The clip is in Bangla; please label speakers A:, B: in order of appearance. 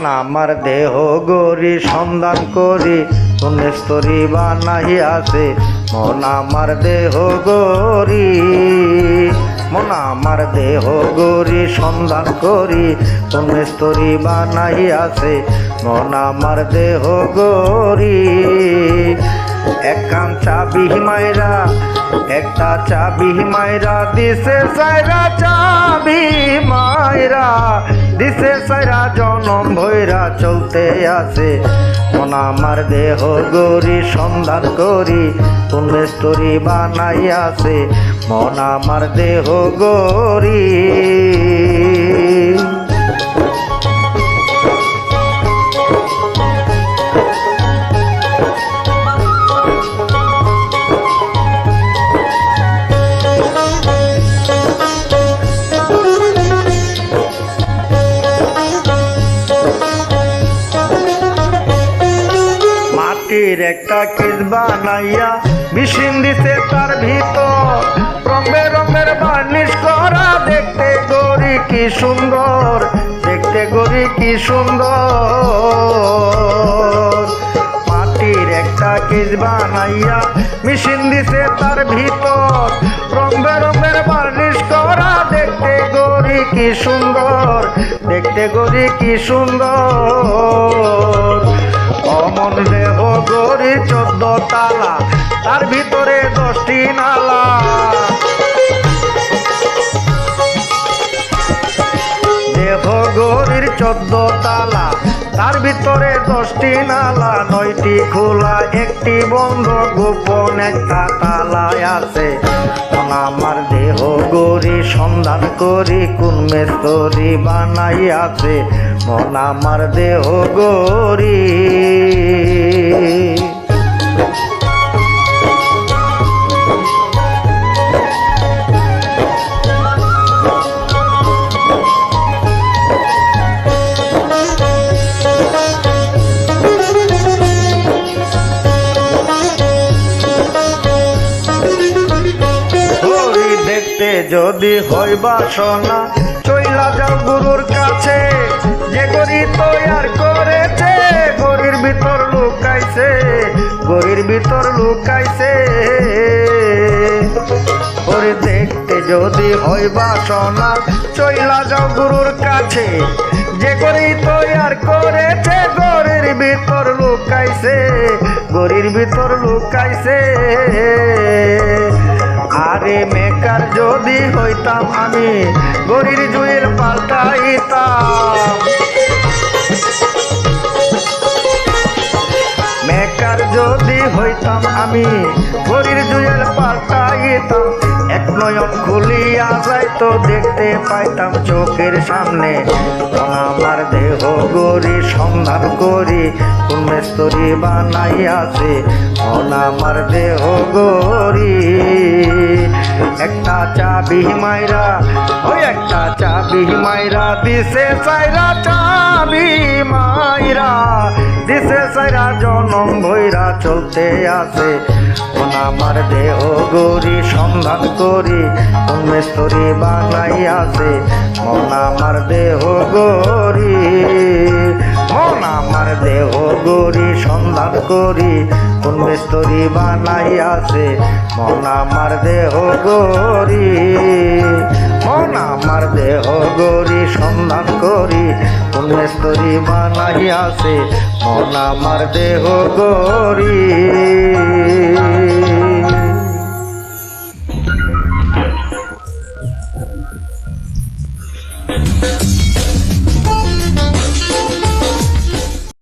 A: মন আমার দেহ গরি সন্ধান করি কোন স্তরি বা নাহি আছে। মন আমার দেহ গরি মন আমার দেহ গরি সন্ধান করি কোন স্তরি বা নাহি আছে। মন আমার দেহ গরি একান চাবি মাইরা, একটা চাবি মাইরা, দিছে সাইরা চাবি মাইরা, দিছে সাইরা জনম ভৈরা চলতে আছে। মন আমার দেহ গরি সন্ধান করি কোন বানাই আছে মন আমার দেহ গরি মাটির একটা কিস বানাইয়া মেশিন দিছে তার ভিতর। রঙে রঙের বার্নিশ করা দেখতে গরি কি সুন্দর, দেখতে গরি কি সুন্দর। মাটির একটা কিস বানাইয়া মেশিন দিছে তার ভিতর। রং বেরঙের বার্নিশ করা দেখতে গরি কি সুন্দর, দেখতে গরি কি সুন্দর। অমন দেহ গরি চোদ্দ তালা তার ভিতরে দশটি নালা। দেহ গরির চোদ্দ তালা তার ভিতরে দশটি নালা, নয়টি খোলা, একটি বন্ধ, গোপন একটা তালায় আছে। আমার দেহ গরি সন্ধান করি, কোন মেস্তরি বানাই আছে মন আমার দেহ গরি যদি হয় বাসনা, চইলা যাও গুরুর কাছে। যে গরি তৈয়ার করেছে, গরির ভিতর লুকাইছে, গরির ভিতর লুকাইছে। ওরে দেখতে যদি হয় বাসনা, চইলা যাও গুরুর কাছে। যে গরি তৈয়ার করেছে, গরির ভিতর লুকাইছে, গরির ভিতর লুকাইছে। আরে মেকার যদি হইতাম আমি গরির জুয়েল পাল্টাইতাম। মেকার যদি হইতাম আমি গরির জুয়েল পাল্টাইতাম, এক নয়ন খুলিয়া যাইতো দেখতে পাইতাম চোখের সামনে। আমার দেহ গরি সন্ধান করি, কোন বানাইয়াছে আমার দেহ গরি একটা চাবি মাইরা, ওই একটা চাবি মাইরা, দিছে চাইরা চাবি মাইরা, দিছে চাইরা জনম ভৈরা চলতে আছে। আমার দেহ গরি সন্ধান করি, কোন বানাই আছে মন আমার দেহ গরি আমার দেহ গরি সন্ধান করি, কোন বানাই আছে মন আমার দেহ গরি মন আমার দেহ গরি সন্ধান করি, কোন বানাই আছে মন আমার দেহ গরি Thank you.